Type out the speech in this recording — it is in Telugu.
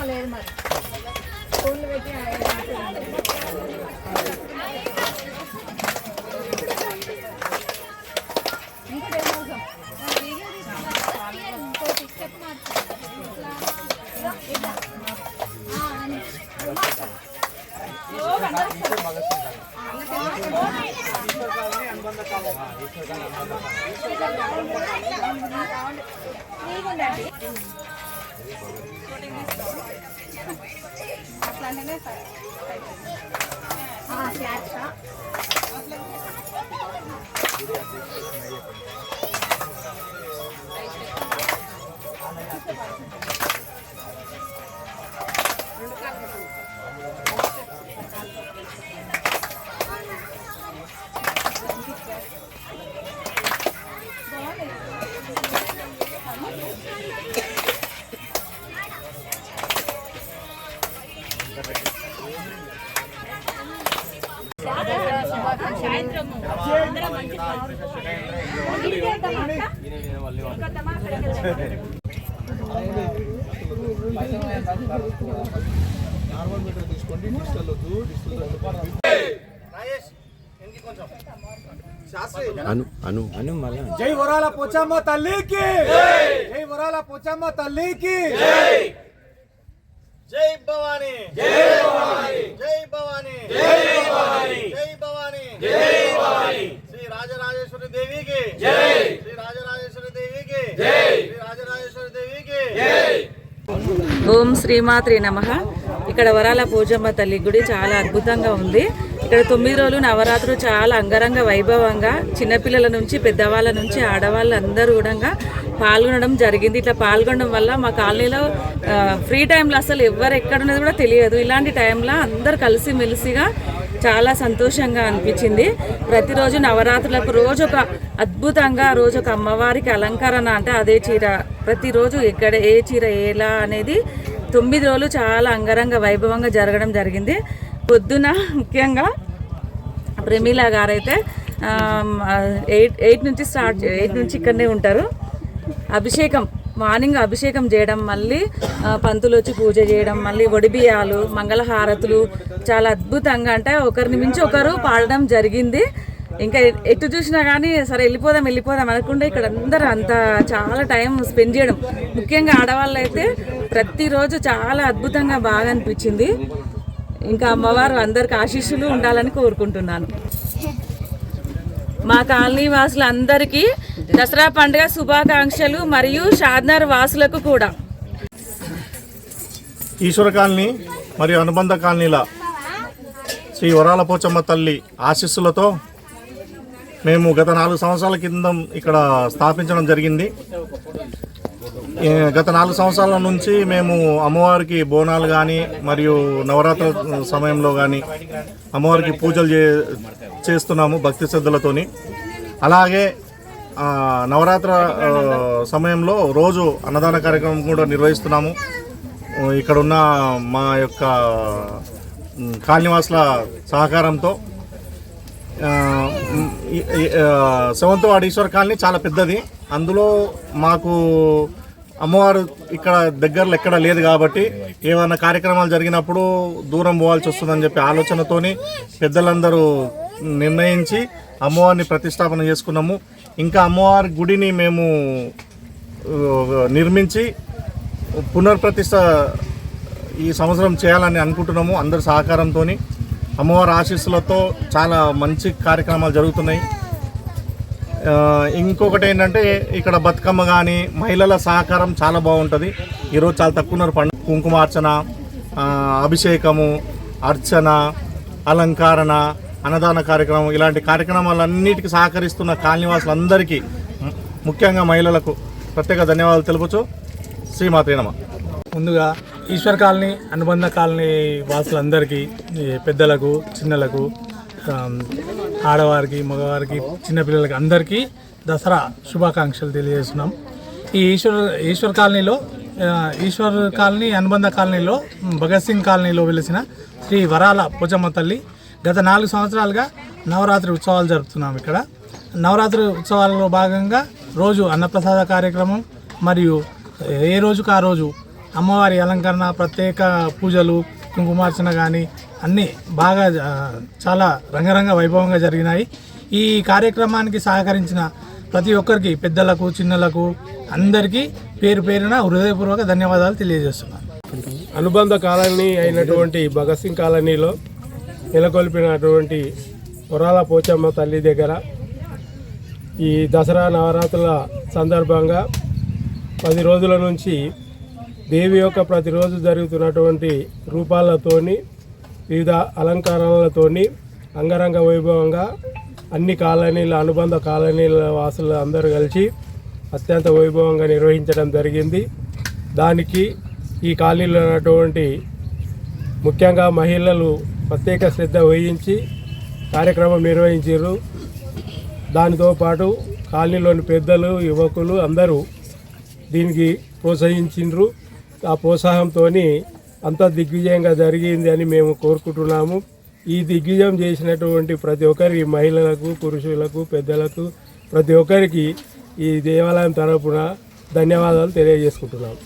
రమ్మ గాజులు పోలేరమ్మ తల్లికి గాజులు మనగురమ్మ తల్లికి గాజులు చూడండి అను అను అను మళ్ళీ. జై వరాల పోచమ్మ తల్లికి! జై వరాల పోచమ్మ తల్లికి! జై భవానీ! జై భవానీ! జై భవానీ! జై భవానీ! జై భవానీ! జై భవానీ! శ్రీ రాజరాజేశ్వరి దేవికి! జై! శ్రీ రాజరాజేశ్వరి దేవికి! జై శ్రీ రాజరాజేశ్వరి దేవికి జై ఓం శ్రీమాత్రి నమ. ఇక్కడ వరాల పూజమ్మ తల్లి గుడి చాలా అద్భుతంగా ఉంది. ఇక్కడ తొమ్మిది రోజులు నవరాత్రులు చాలా అంగరంగ వైభవంగా చిన్నపిల్లల నుంచి పెద్దవాళ్ళ నుంచి ఆడవాళ్ళు అందరూ కూడా పాల్గొనడం జరిగింది. ఇట్లా పాల్గొనడం వల్ల మా కాలనీలో ఫ్రీ టైంలో అసలు ఎవరు ఎక్కడ ఉన్నది కూడా తెలియదు. ఇలాంటి టైంలో అందరు కలిసి మెలిసిగా చాలా సంతోషంగా అనిపించింది. ప్రతిరోజు నవరాత్రులకు రోజు ఒక అద్భుతంగా రోజు ఒక అమ్మవారికి అలంకరణ అంటే అదే చీర. ప్రతిరోజు ఎక్కడ ఏ చీర ఎలా అనేది తొమ్మిది రోజులు చాలా అంగరంగ వైభవంగా జరగడం జరిగింది. పొద్దున ముఖ్యంగా ప్రమీల గారైతే ఎయిట్ ఎయిట్ నుంచి స్టార్ట్ ఎయిట్ నుంచి ఇక్కడనే ఉంటారు. అభిషేకం మార్నింగ్ అభిషేకం చేయడం మళ్ళీ పంతులు వచ్చి పూజ చేయడం మళ్ళీ ఒడిబియాలు మంగళహారతులు చాలా అద్భుతంగా అంటే ఒకరిని మించి ఒకరు పాడడం జరిగింది. ఇంకా ఎటు చూసినా కానీ సరే వెళ్ళిపోదాం వెళ్ళిపోదాం అనకుండా ఇక్కడ అందరూ అంత చాలా టైం స్పెండ్ చేయడం. ముఖ్యంగా ఆడవాళ్ళు అయితే ప్రతిరోజు చాలా అద్భుతంగా బాగా అనిపించింది. ఇంకా అమ్మవారు అందరికి ఆశీస్సులు ఉండాలని కోరుకుంటున్నాను. మా కాలనీ వాసులందరికీ దసరా పండుగ శుభాకాంక్షలు మరియు షాద్నర్ వాసులకు కూడా. ఈశ్వర కాలనీ మరియు అనుబంధ కాలనీల శ్రీ వరాల పోచమ్మ తల్లి ఆశీస్సులతో మేము గత నాలుగు సంవత్సరాల కింద ఇక్కడ స్థాపించడం జరిగింది. గత నాలుగు సంవత్సరాల నుంచి మేము అమ్మవారికి బోనాలు కానీ మరియు నవరాత్రి సమయంలో కానీ అమ్మవారికి పూజలు చే చేస్తున్నాము భక్తి శ్రద్ధలతోని. అలాగే నవరాత్ర సమయంలో రోజు అన్నదాన కార్యక్రమం కూడా నిర్వహిస్తున్నాము. ఇక్కడ ఉన్న మా యొక్క మ్, సహకారంతో. సెవెంత్ వార్డ్ ఈశ్వర్ కాలనీ చాలా పెద్దది. అందులో మాకు అమ్మవారు ఇక్కడ దగ్గరలో ఎక్కడ లేదు కాబట్టి ఏమైనా కార్యక్రమాలు జరిగినప్పుడు దూరం పోవాల్సి వస్తుందని చెప్పి ఆలోచనతోని పెద్దలందరూ నిర్ణయించి అమ్మవారిని ప్రతిష్టాపన చేసుకున్నాము. ఇంకా అమ్మవారి గుడిని మేము నిర్మించి పునర్ప్రతిష్ట ఈ సంవత్సరం చేయాలని అనుకుంటున్నాము అందరి సహకారంతో అమ్మవారి ఆశీస్సులతో చాలా మంచి కార్యక్రమాలు జరుగుతున్నాయి. ఇంకొకటి ఏంటంటే ఇక్కడ బతుకమ్మ కానీ మహిళల సహకారం చాలా బాగుంటుంది. ఈరోజు చాలా తక్కువ ఉన్నారు పండు. కుంకుమార్చన అభిషేకము అర్చన అలంకరణ అన్నదాన కార్యక్రమం ఇలాంటి కార్యక్రమాలన్నిటికీ సహకరిస్తున్న కాలనివాసులందరికీ ముఖ్యంగా మహిళలకు ప్రత్యేక ధన్యవాదాలు తెలుపుచు శ్రీమాత్రీనమ ముందుగా ఈశ్వర్ కాలనీ అనుబంధ కాలనీ వాసులందరికీ పెద్దలకు చిన్నలకు ఆడవారికి మగవారికి చిన్నపిల్లలకి అందరికీ దసరా శుభాకాంక్షలు తెలియజేస్తున్నాం. ఈ ఈశ్వర్ ఈశ్వర్ కాలనీలో ఈశ్వర్ కాలనీ అనుబంధ కాలనీలో భగత్ సింగ్ కాలనీలో వెలిసిన శ్రీ వరాల పోచమ్మ తల్లి గత నాలుగు సంవత్సరాలుగా నవరాత్రి ఉత్సవాలు జరుపుతున్నాం ఇక్కడ. నవరాత్రి ఉత్సవాలలో భాగంగా రోజు అన్నప్రసాద కార్యక్రమం మరియు ఏ రోజుకు ఆ రోజు అమ్మవారి అలంకరణ ప్రత్యేక పూజలు కుంకుమార్చన కానీ అన్నీ బాగా చాలా రంగరంగ వైభవంగా జరిగినాయి. ఈ కార్యక్రమానికి సహకరించిన ప్రతి ఒక్కరికి పెద్దలకు చిన్నలకు అందరికీ పేరు పేరున హృదయపూర్వక ధన్యవాదాలు తెలియజేస్తున్నాను. అనుబంధ కాలనీ అయినటువంటి భగత్ సింగ్ కాలనీలో నెలకొల్పినటువంటి వరాల పోచమ్మ తల్లి దగ్గర ఈ దసరా నవరాత్రుల సందర్భంగా పది రోజుల నుంచి దేవి యొక్క ప్రతిరోజు జరుగుతున్నటువంటి రూపాలతోని వివిధ అలంకరణలతోని అంగరంగ వైభవంగా అన్ని కాలనీల అనుబంధ కాలనీల వాసులు అందరూ కలిసి అత్యంత వైభవంగా నిర్వహించడం జరిగింది. దానికి ఈ కాలనీలో ఉన్నటువంటి ముఖ్యంగా మహిళలు ప్రత్యేక శ్రద్ధ వహించి కార్యక్రమం నిర్వహించారు దానితో పాటు కాలనీలోని పెద్దలు యువకులు అందరూ దీనికి ప్రోత్సహించిండ్రు ఆ ప్రోత్సాహంతో అంత దిగ్విజయంగా జరిగింది అని మేము కోరుకుంటున్నాము. ఈ దిగ్విజయం చేసినటువంటి ప్రతి ఒక్కరికి మహిళలకు పురుషులకు పెద్దలకు ప్రతి ఒక్కరికి ఈ దేవాలయం తరపున ధన్యవాదాలు తెలియజేసుకుంటున్నాము.